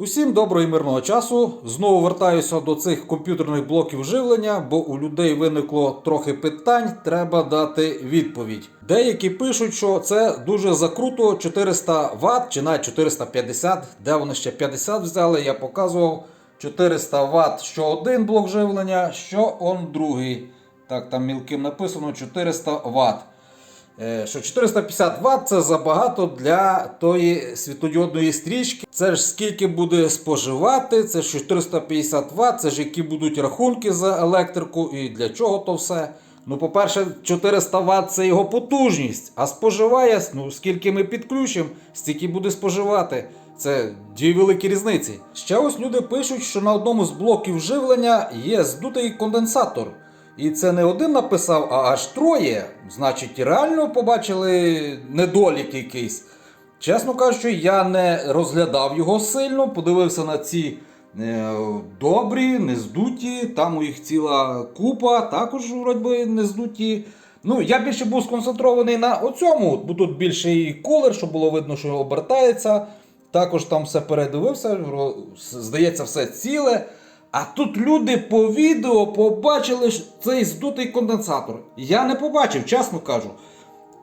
Усім доброго і мирного часу. Знову вертаюся до цих комп'ютерних блоків живлення, бо у людей виникло трохи питань, треба дати відповідь. Деякі пишуть, що це дуже закруто 400 Вт чи навіть 450, де вони ще 50 взяли, я показував 400 Вт, що один блок живлення, що он другий. Так, там мілким написано 400 Вт. Е, що 450 Вт це забагато для тої світлодіодної стрічки. Це ж скільки буде споживати, це ж 450 Вт, це ж які будуть рахунки за електрику і для чого то все. Ну, по-перше, 400 Вт це його потужність, а споживає, ну, скільки ми підключимо, стільки буде споживати. Це дві великі різниці. Ще ось люди пишуть, що на одному з блоків живлення є здутий конденсатор. І це не один написав, а аж троє. Значить, реально побачили недолік якийсь. Чесно кажучи, я не розглядав його сильно, подивився на ці е, добрі, нездуті, там у їх ціла купа, також вроді не здуті. Ну, я більше був сконцентрований на оцьому, бо тут більше і колер, щоб було видно, що обертається. Також там все передивився, здається, все ціле. А тут люди по відео побачили цей здутий конденсатор. Я не побачив, чесно кажу.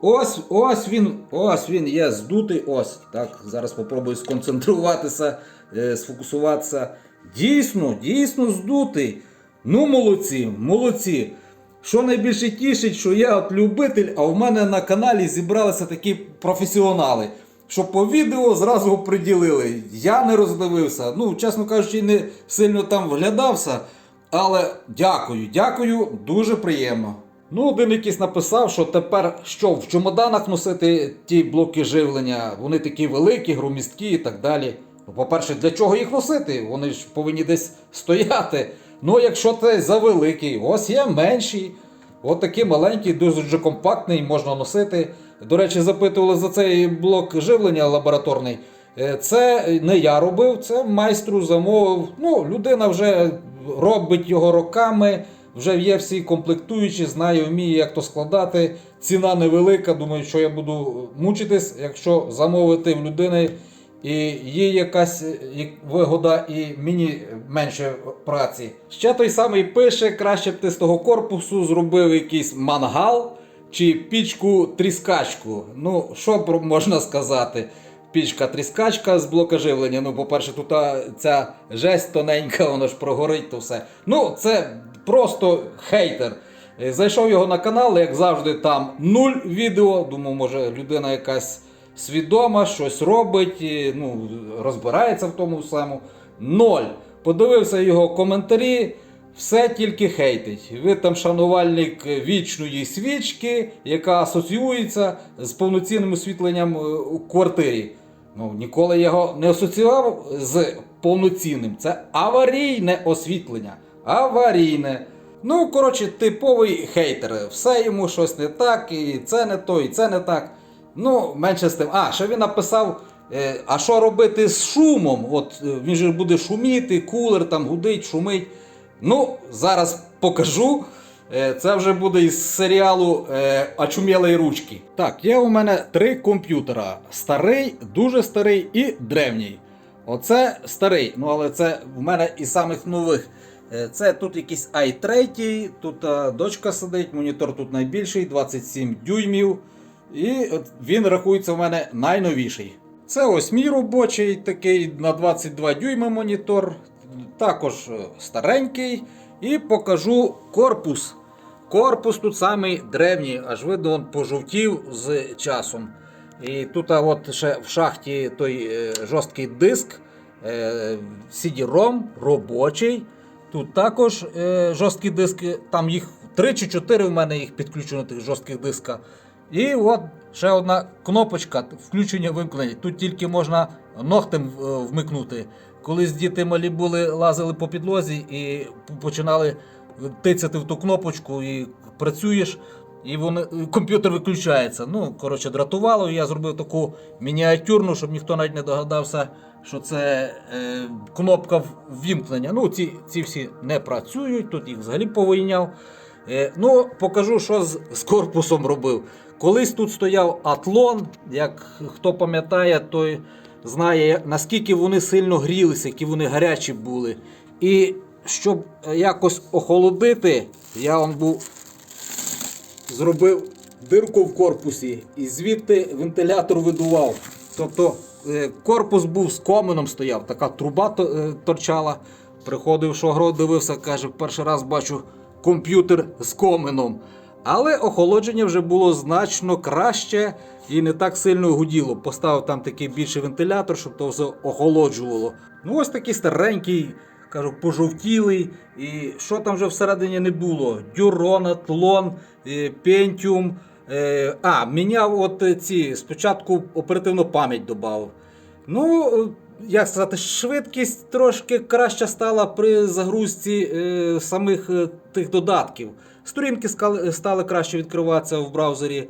Ось, ось він, ось він є здутий. Ось. Так, зараз спробую сконцентруватися, е, сфокусуватися. Дійсно, дійсно здутий. Ну, молодці, молодці. Що найбільше тішить, що я от любитель, а в мене на каналі зібралися такі професіонали, що по відео зразу приділили. Я не роздивився. Ну, чесно кажучи, не сильно там вглядався. Але дякую, дякую, дуже приємно. Ну, один якийсь написав, що тепер що в чемоданах носити ті блоки живлення, вони такі великі, громісткі і так далі. По-перше, для чого їх носити? Вони ж повинні десь стояти. Ну, якщо це завеликий, ось є менший. От такий маленький, дуже компактний, можна носити. До речі, запитували за цей блок живлення лабораторний. Е, Це не я робив, це майстру замовив. Ну, людина вже робить його роками, вже є всі комплектуючі, знає, вміє, як то складати. Ціна невелика. Думаю, що я буду мучитись, якщо замовити в людини. І є якась е, вигода, і мені менше праці. Ще той самий пише, краще б ти з того корпусу зробив якийсь мангал чи пічку тріскачку. Ну, що можна сказати? Пічка тріскачка з блока живлення. Ну, по-перше, тут ця жесть тоненька, воно ж прогорить то все. Ну, це просто хейтер. Зайшов його на канал, як завжди, там нуль відео. Думаю, може людина якась свідома, щось робить, ну, розбирається в тому всьому. Ноль. Подивився його коментарі, все тільки хейтить. Ви там шанувальник вічної свічки, яка асоціюється з повноцінним освітленням е, у квартирі. Ну, ніколи його не асоціював з повноцінним. Це аварійне освітлення. Аварійне. Ну, коротше, типовий хейтер. Все йому щось не так, і це не то, і це не так. Ну, менше з тим. А, ще він написав, е, а що робити з шумом? От е, він же буде шуміти, кулер там гудить, шумить. Ну, зараз покажу. Е, Це вже буде із серіалу Очумілої ручки. Так, є у мене три комп'ютера: старий, дуже старий і древній. Оце старий, ну але це в мене із самих нових. Це тут якийсь i3, тут дочка сидить, монітор тут найбільший, 27 дюймів. І він рахується в мене найновіший. Це ось мій робочий, такий на 22 дюйми монітор, також е, старенький. І покажу корпус. Корпус тут самий древній, аж видно, пожовтів з часом. І тут от ще в шахті той е, жорсткий диск, е, CD-ROM робочий. Тут також жорсткі диски, там їх 3 чи 4 в мене їх підключено тих жорстких диска. І от ще одна кнопочка включення вимкнення. Тут тільки можна ногтем е, вмикнути. Колись діти малі були, лазили по підлозі і починали тицяти в ту кнопочку, і працюєш, і вони, комп'ютер виключається. Ну, коротше, дратувало. Я зробив таку мініатюрну, щоб ніхто навіть не догадався, що це е, кнопка ввімкнення. Ну, ці, ці всі не працюють, тут їх взагалі повийняв. Е, ну, покажу, що з, з корпусом робив. Колись тут стояв атлон, як хто пам'ятає, той знає, наскільки вони сильно грілися, які вони гарячі були. І щоб якось охолодити, я он був зробив дирку в корпусі і звідти вентилятор видував. Тобто е, корпус був з коменом стояв, така труба е, торчала. Приходив Шогро, дивився, каже, перший раз бачу комп'ютер з коменом. Але охолодження вже було значно краще і не так сильно гуділо. Поставив там такий більший вентилятор, щоб то все охолоджувало. Ну ось такий старенький, кажу, пожовтілий. І що там вже всередині не було? Дюрон, Атлон, е, Pentium. е, А, міняв от ці. Спочатку оперативну пам'ять додав. Ну, як сказати, швидкість трошки краща стала при загрузці е, самих тих додатків. Сторінки стали краще відкриватися в браузері.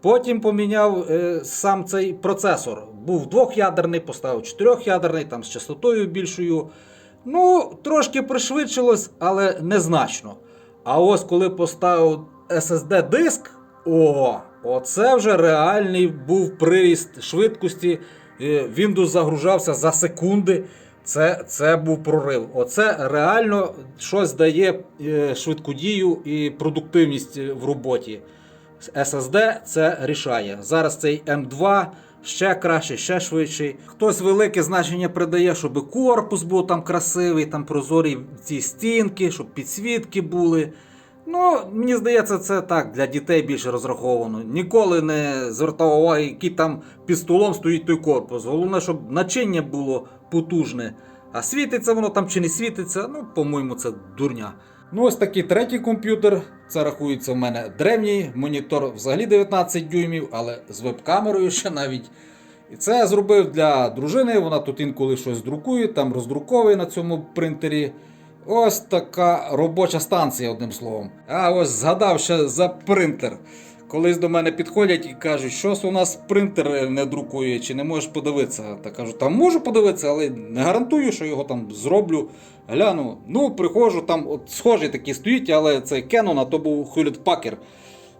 Потім поміняв е, сам цей процесор. Був двох'ядерний, поставив чотирьох'ядерний, там з частотою більшою. Ну, трошки пришвидшилось, але незначно. А ось коли поставив SSD диск, о, оце вже реальний був приріст швидкості. Е, Windows загружався за секунди. Це, це був прорив. Оце реально щось дає е, швидку дію і продуктивність е, в роботі. SSD це рішає. Зараз цей M2 ще краще, ще швидший. Хтось велике значення придає, щоб корпус був там красивий, там прозорі ці стінки, щоб підсвітки були. Ну, мені здається, це так для дітей більше розраховано. Ніколи не звертав уваги, який там під столом стоїть той корпус. Головне, щоб начиння було потужне. А світиться воно там чи не світиться, ну, по-моєму, це дурня. Ну, ось такий третій комп'ютер. Це рахується в мене древній. Монітор взагалі 19 дюймів, але з веб-камерою ще навіть. І це я зробив для дружини. Вона тут інколи щось друкує, там роздруковує на цьому принтері. Ось така робоча станція, одним словом. А ось згадав ще за принтер. Колись до мене підходять і кажуть, щось у нас принтер не друкує, чи не можеш подивитися. Та кажу, там можу подивитися, але не гарантую, що його там зроблю. Гляну. Ну, приходжу, там от схожі такі стоїть, але це Canon, а то був Hewlett Packard.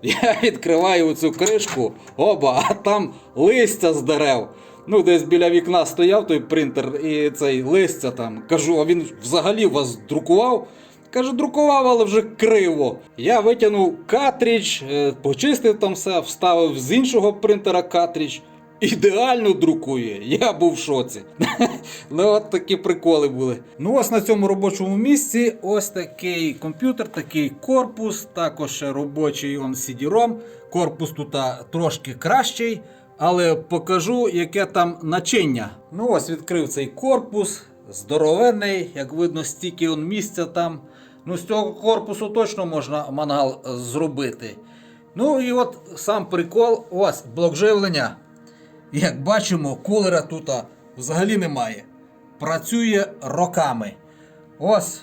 Я відкриваю цю кришку, оба, а там листя з дерев. Ну, десь біля вікна стояв той принтер і цей листя там. Кажу, а він взагалі вас друкував? Каже, друкував, але вже криво. Я витягнув картридж, е, почистив там все, вставив з іншого принтера картридж. Ідеально друкує. Я був в шоці. ну, от такі приколи були. Ну, ось на цьому робочому місці ось такий комп'ютер, такий корпус, також робочий он CD-ROM. Корпус тут трошки кращий, але покажу, яке там начиння. Ну, ось відкрив цей корпус. Здоровенний, як видно, стільки он місця там. Ну, з цього корпусу точно можна мангал е, зробити. Ну і от сам прикол, ось блок живлення. Як бачимо, кулера тут взагалі немає. Працює роками. Ось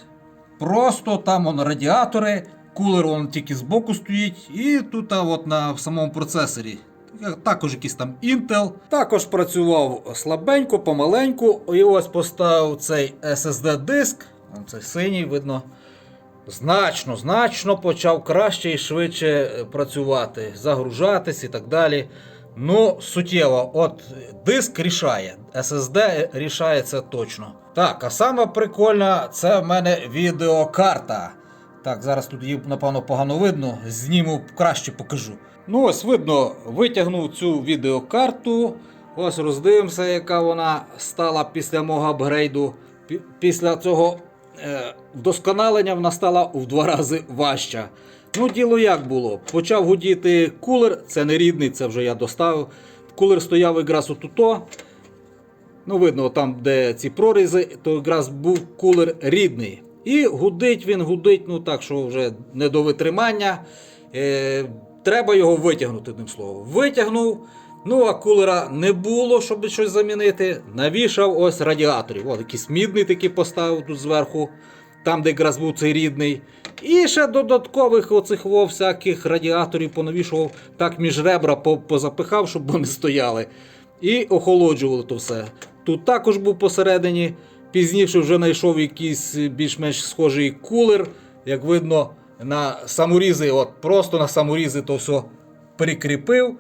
просто там он радіатори, кулер он тільки збоку стоїть, і тут от на самому процесорі. Також якийсь там Intel. Також працював слабенько, помаленьку. І ось поставив цей SSD диск. Цей синій, видно, значно, значно почав краще і швидше е, працювати, загружатись і так далі. Ну, суттєво, от диск рішає, SSD рішає це точно. Так, а саме прикольне, це в мене відеокарта. Так, зараз тут її, напевно, погано видно. Зніму краще покажу. Ну, ось видно, витягнув цю відеокарту. Ось роздивимося, яка вона стала після мого апгрейду. Після цього вдосконалення вона стала в два рази важча. Ну, діло як було. Почав гудіти кулер, це не рідний, це вже я доставив. Кулер стояв якраз отуто. Ну, видно, там, де ці прорізи, то якраз був кулер рідний. І гудить він, гудить, ну так, що вже не до витримання. Е, треба його витягнути, одним словом. Витягнув. Ну, а кулера не було, щоб щось замінити. Навішав ось радіаторів. О, якийсь мідний такий поставив тут зверху, там, де якраз був цей рідний. І ще додаткових оцих всяких радіаторів понавішував, так між ребра позапихав, щоб вони стояли. І охолоджували то все. Тут також був посередині. Пізніше вже знайшов якийсь більш-менш схожий кулер. Як видно, на саморізи, от просто на саморізи то все прикріпив.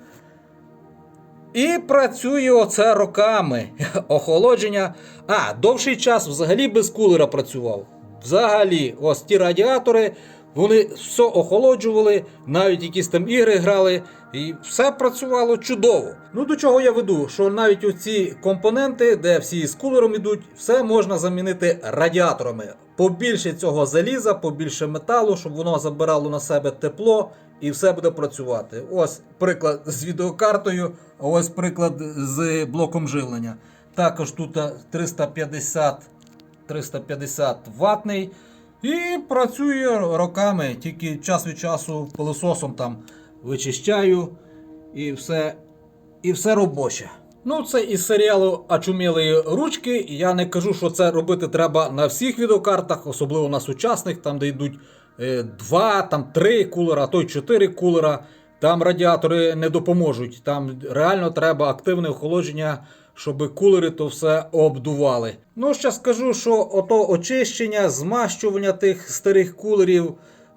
І працює оце роками. Охолодження. А, довший час взагалі без кулера працював. Взагалі, ось ті радіатори, вони все охолоджували, навіть якісь там ігри грали, і все працювало чудово. Ну до чого я веду? Що навіть оці компоненти, де всі з кулером ідуть, все можна замінити радіаторами. Побільше цього заліза, побільше металу, щоб воно забирало на себе тепло і все буде працювати. Ось приклад з відеокартою, ось приклад з блоком живлення. Також тут 350 350 ватний і працює роками. Тільки час від часу пилососом там вичищаю і все, і все робоче. Ну, це із серіалу Очумілої ручки. Я не кажу, що це робити треба на всіх відеокартах, особливо на сучасних, там де йдуть два, там три кулера, а то й чотири кулера. Там радіатори не допоможуть. Там реально треба активне охолодження, щоб кулери то все обдували. Ну, ще скажу, що ото очищення, змащування тих старих кулерів,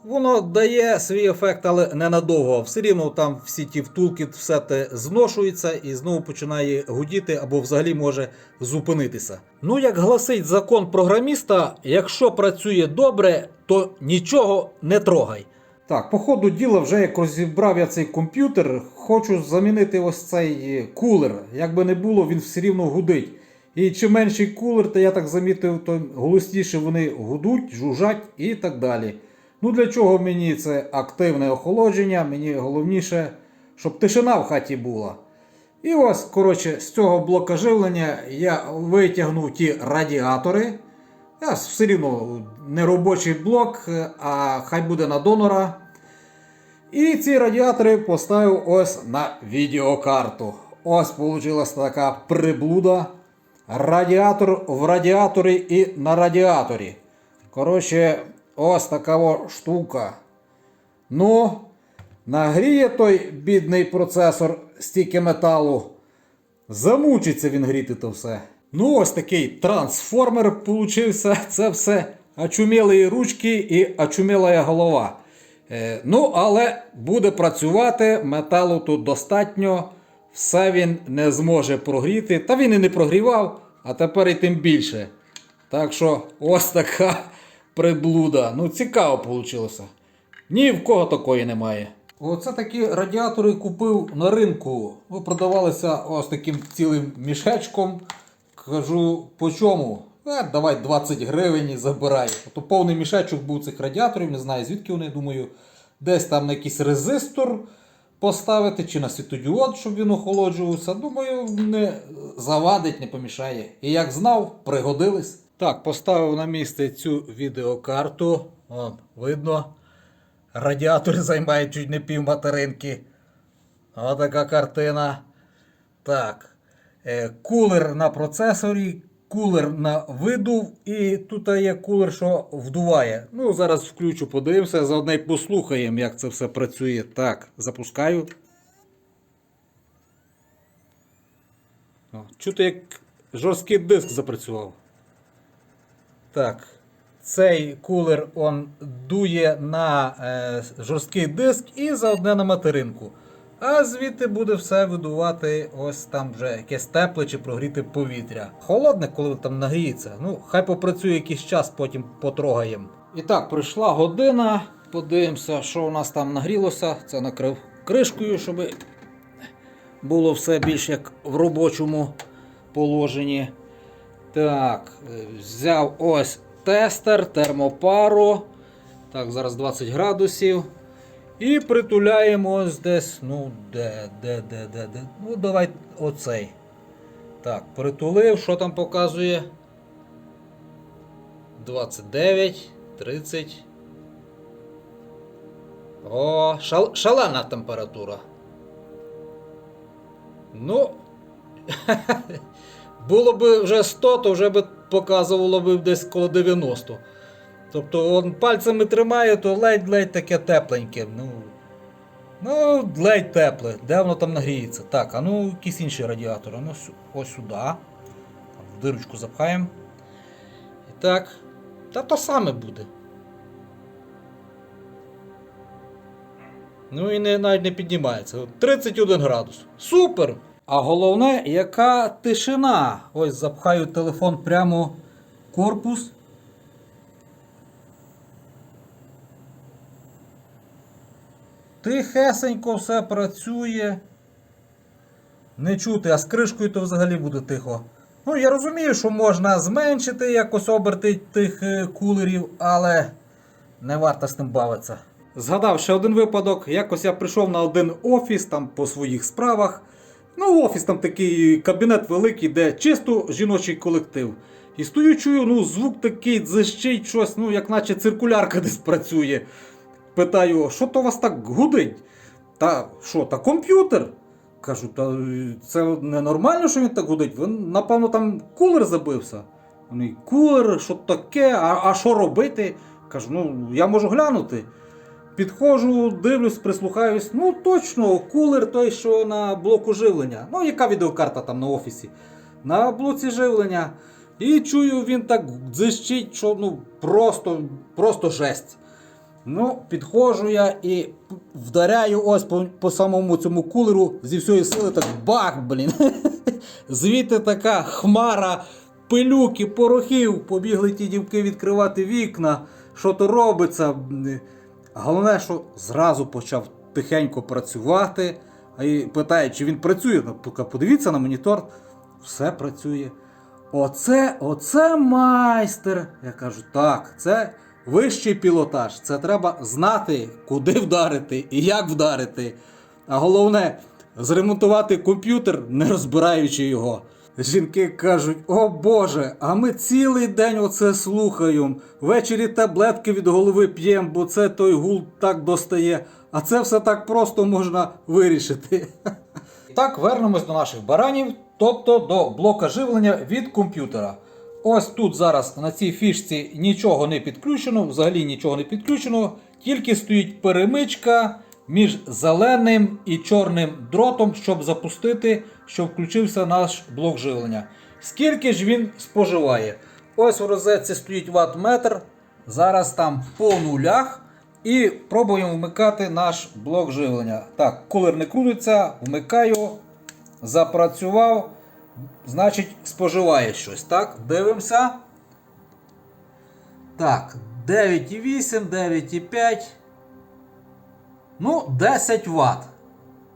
воно дає свій ефект, але ненадовго. Все рівно там всі ті втулки, все те зношується і знову починає гудіти або взагалі може зупинитися. Ну, як гласить закон програміста, якщо працює добре, то нічого не трогай. Так, по ходу діла вже як розібрав я цей комп'ютер, хочу замінити ось цей кулер. Як би не було, він все рівно гудить. І чим менший кулер, то я так замітив, то голосніше вони гудуть, жужжать і так далі. Ну для чого мені це активне охолодження? Мені головніше, щоб тишина в хаті була. І ось, коротше, з цього блока живлення я витягнув ті радіатори. Я все рівно не робочий блок, а хай буде на донора. І ці радіатори поставив ось на відеокарту. Ось вийшла така приблуда. Радіатор в радіаторі і на радіаторі. Коротше, ось така штука. Ну, нагріє той бідний процесор стільки металу. Замучиться він гріти то все. Ну, ось такий трансформер получився. Це все очумілі ручки і очуміла голова. Е, ну, але буде працювати, металу тут достатньо. Все він не зможе прогріти. Та він і не прогрівав, а тепер і тим більше. Так що ось така приблуда. Ну, цікаво вийшло. Ні в кого такої немає. Оце такі радіатори купив на ринку. Ну, продавалися ось таким цілим мішечком. Кажу, по чому? Е, давай 20 гривень і забирай. Ото повний мішечок був цих радіаторів, не знаю звідки вони, думаю, десь там на якийсь резистор поставити чи на світодіод, щоб він охолоджувався. Думаю, не завадить, не помішає. І як знав, пригодились. Так, поставив на місце цю відеокарту. Вон, видно. Радіатори займають чуть не пів материнки. Отака картина. Так. Е, Кулер на процесорі, кулер на видув, і тут є кулер, що вдуває. Ну, зараз включу, подивимося, заодно й послухаємо, як це все працює. Так, запускаю. Чути, як жорсткий диск запрацював. Так. Цей кулер он дує на е, жорсткий диск і заодне на материнку. А звідти буде все видувати ось там вже якесь тепле чи прогріте повітря. Холодне, коли там нагріється. Ну, хай попрацює якийсь час, потім потрогаємо. І так, прийшла година. Подивимося, що у нас там нагрілося. Це накрив кришкою, щоб було все більш як в робочому положенні. Так, взяв ось тестер, термопару. Так, зараз 20 градусів. І притуляємо ось десь. Ну, де, де, де, де, де. Ну, давай оцей. Так, притулив, що там показує? 29, 30. О, шал, шалена температура. Ну. Було б вже 100, то вже би показувало б десь коло 90. Тобто он пальцями тримає, то ледь-ледь таке тепленьке. Ну, ну ледь тепле. Де воно там нагріється? Так, а ну якісь інші радіатори. Ну, ось сюди. В дирочку запхаємо. І так. Та то саме буде. Ну і не, навіть не піднімається. 31 градус. Супер! А головне, яка тишина. Ось запхаю телефон прямо в корпус. Тихесенько все працює. Не чути, а з кришкою то взагалі буде тихо. Ну, я розумію, що можна зменшити якось оберти тих е, кулерів, але не варто з тим бавитися. Згадав ще один випадок. Якось я прийшов на один офіс там по своїх справах. Ну, офіс там такий кабінет великий, де чисто жіночий колектив. І стою, чую, ну, звук такий дзищить щось, ну, як наче циркулярка десь працює. Питаю, що то у вас так гудить? Та що, та комп'ютер? Кажу, та це ненормально, що він так гудить. Він, напевно, там кулер забився. Вони, кулер, що таке, а, а що робити? Кажу, ну я можу глянути. Підходжу, дивлюсь, прислухаюсь. Ну точно, кулер той, що на блоку живлення. Ну, яка відеокарта там на офісі? На блоці живлення. І чую, він так дзищить, що ну просто, просто жесть. Ну, підходжу я і вдаряю ось по, по самому цьому кулеру зі всієї сили, так бах, блін. Звідти така хмара пилюки, порохів. Побігли ті дівки відкривати вікна. Що то робиться? Головне, що зразу почав тихенько працювати. І питає, чи він працює. Ну, подивіться на монітор, все працює. Оце, оце майстер. Я кажу, так, це вищий пілотаж. Це треба знати, куди вдарити і як вдарити. А головне, зремонтувати комп'ютер, не розбираючи його. Жінки кажуть: о Боже, а ми цілий день оце слухаємо. Ввечері таблетки від голови п'ємо, бо це той гул так достає. А це все так просто можна вирішити. Так, вернемось до наших баранів, тобто до блока живлення від комп'ютера. Ось тут зараз на цій фішці нічого не підключено, взагалі нічого не підключено, тільки стоїть перемичка між зеленим і чорним дротом, щоб запустити, щоб включився наш блок живлення. Скільки ж він споживає? Ось в розетці стоїть ватт-метр, зараз там по нулях. І пробуємо вмикати наш блок живлення. Так, кулер не крутиться, вмикаю, запрацював. Значить, споживає щось. Так, дивимося. Так, 9,8, 9,5. Ну, 10 Вт.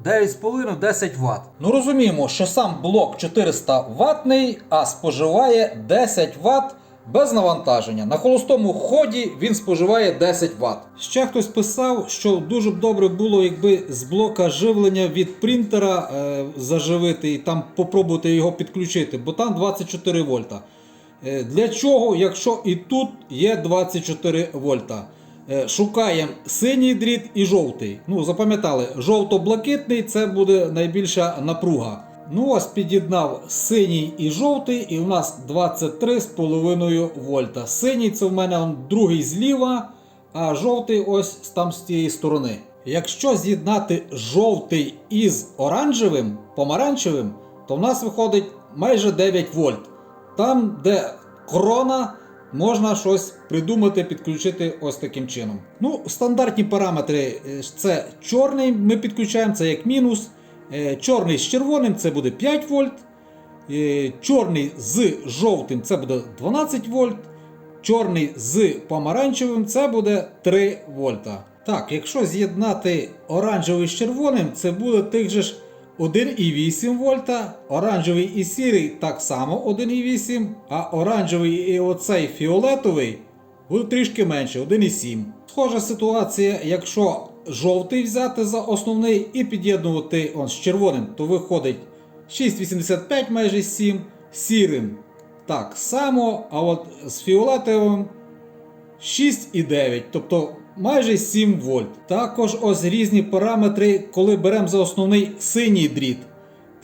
9,5 10 Вт. Ну розуміємо, що сам блок 400 ватний, а споживає 10 Вт без навантаження. На холостому ході він споживає 10 Вт. Ще хтось писав, що дуже б добре було, якби з блока живлення від принтера е, заживити і там попробувати його підключити, бо там 24 вольта. Е, Для чого, якщо і тут є 24 вольта? Е, Шукаємо синій дріт і жовтий. Ну, запам'ятали, жовто-блакитний це буде найбільша напруга. Ну, ось під'єднав синій і жовтий, і у нас 23,5 вольта. Синій це в мене другий зліва, а жовтий ось там з тієї сторони. Якщо з'єднати жовтий із оранжевим, помаранчевим, то в нас виходить майже 9 вольт. Там, де крона, можна щось придумати, підключити ось таким чином. Ну, стандартні параметри е, це чорний ми підключаємо, це як мінус. Е, Чорний з червоним це буде 5 вольт. Е, Чорний з жовтим це буде 12 вольт. Чорний з помаранчевим це буде 3 вольта. Так, якщо з'єднати оранжевий з червоним, це буде тих же ж 1,8 вольта, оранжевий і сірий так само 1,8, а оранжевий і оцей фіолетовий буде трішки менше 1,7. Схожа ситуація, якщо жовтий взяти за основний і під'єднувати он, з червоним, то виходить 6,85 майже 7, сірим так само, а от з фіолетовим 6,9, тобто майже 7 вольт. Також ось різні параметри, коли беремо за основний синій дріт.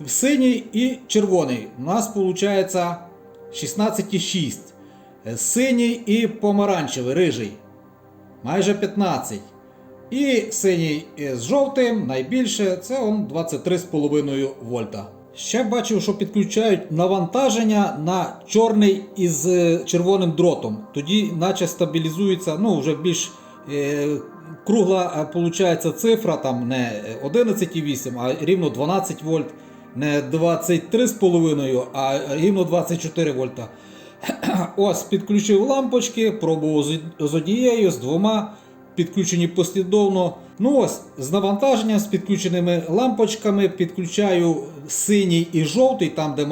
Синій і червоний. У нас виходить 16,6. Синій і помаранчевий, рижий. Майже 15. І синій з жовтим найбільше це он 23,5 вольта. Ще бачив, що підключають навантаження на чорний із е, червоним дротом. Тоді, наче стабілізується, ну вже більш кругла е, получається цифра, там не 11,8, а рівно 12 вольт. не 23,5, а рівно 24 вольта. Ось підключив лампочки, пробував з однією, з двома, підключені послідовно. Ну ось, з навантаженням, з підключеними лампочками, підключаю синій і жовтий, там де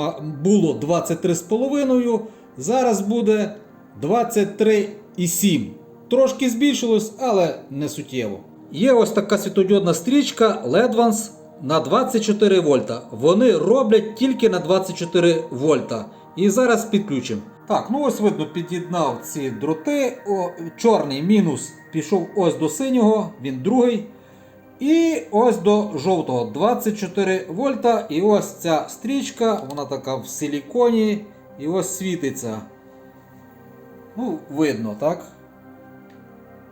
було 23,5, зараз буде 23,7. Трошки збільшилось, але не суттєво. Є ось така світодіодна стрічка LEDVANCE на 24 вольта. Вони роблять тільки на 24 вольта. І зараз підключимо. Так, ну ось видно, під'єднав ці дроти. О, чорний мінус пішов ось до синього, він другий. І ось до жовтого 24 вольта. І ось ця стрічка, вона така в силіконі. І ось світиться. Ну, видно, так?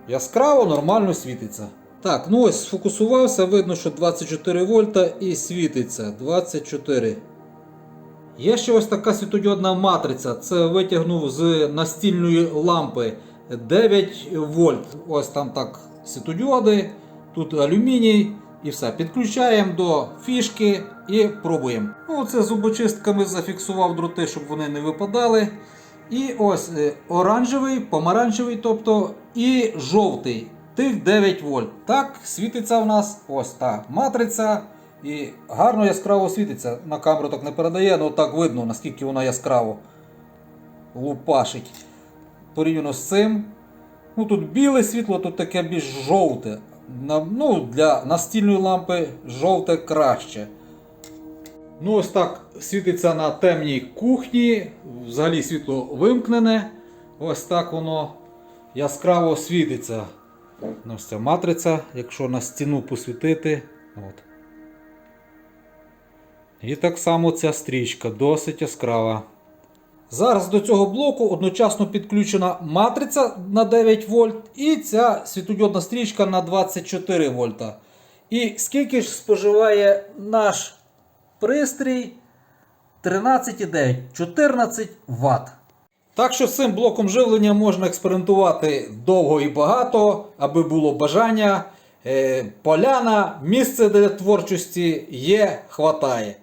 Яскраво, нормально світиться. Так, ну ось сфокусувався, видно, що 24 вольта і світиться. 24. Є ще ось така світодіодна матриця. Це витягнув з настільної лампи 9 вольт. Ось там так світодіоди, тут алюміній і все. Підключаємо до фішки і пробуємо. Ну, це зубочистками зафіксував дроти, щоб вони не випадали. І ось е, оранжевий, помаранчевий, тобто, і жовтий. Тих 9 вольт. Так, світиться в нас ось та матриця. І гарно яскраво світиться. На камеру так не передає, але так видно, наскільки вона яскраво лупашить. Порівняно з цим. Ну тут біле світло, тут таке більш жовте. Ну, для настільної лампи жовте краще. Ну, ось так світиться на темній кухні. Взагалі світло вимкнене. Ось так воно яскраво світиться. Ну, Ось ця матриця, якщо на стіну посвітити. От. І так само ця стрічка досить яскрава. Зараз до цього блоку одночасно підключена матриця на 9 вольт і ця світодіодна стрічка на 24 вольта. І скільки ж споживає наш пристрій 13,9 14 Вт. Так що з цим блоком живлення можна експериментувати довго і багато, аби було бажання. Е, Поляна, місце для творчості є, хватає.